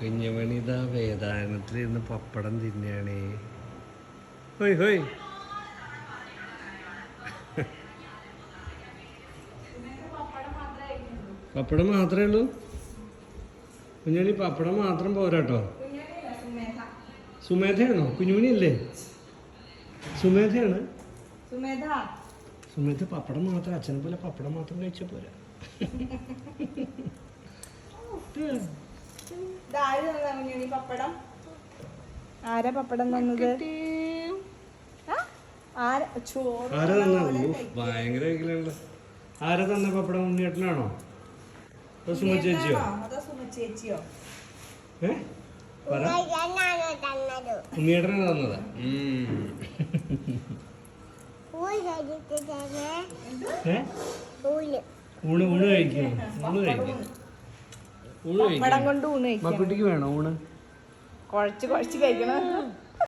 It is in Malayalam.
കുഞ്ഞുമണി ഇതാ വേദാനത്തിൽ ഇന്ന് പപ്പടം തിന്നാണേ. ഹോയ് ഹോയ്. പപ്പടം മാത്രമേ ഉള്ളൂ? കുഞ്ഞുമണി പപ്പടം മാത്രം പോരാട്ടോ. സുമേധയാണോ? കുഞ്ഞുമണി അല്ലേ സുമേധയാണ്. സുമേധ. സുമേധ പപ്പടം മാത്രം അച്ഛനെ പോലെ പപ്പടം മാത്രം കഴിച്ചാൽ പോരാ. ഇതാര് തന്നതാ കുഞ്ഞുണ്ണി പപ്പടം? ആരാ പപ്പടം തന്നത്? ആരാ? ചോറ് ആരാ തന്ന ഭയങ്കര ആരാ തന്ന പപ്പടം? ഉണ്ണിയേട്ടനാണോ? അതോ സുമ ചേച്ചിയോ? ഉണ്ണിയേട്ടനാണോ? ഏ? പറ. തന്നതാ? ഊണ്. ഊണ് കഴിക്കണം ഊണ് കഴിക്കണം ഊണ് കഴിക്കണം. കൊണ്ട് ഊണ് കഴിക്കണം. മക്കുട്ടിക്ക് വേണോ ഊണ്? കുഴച്ച് കുഴച്ച് കഴിക്കണം.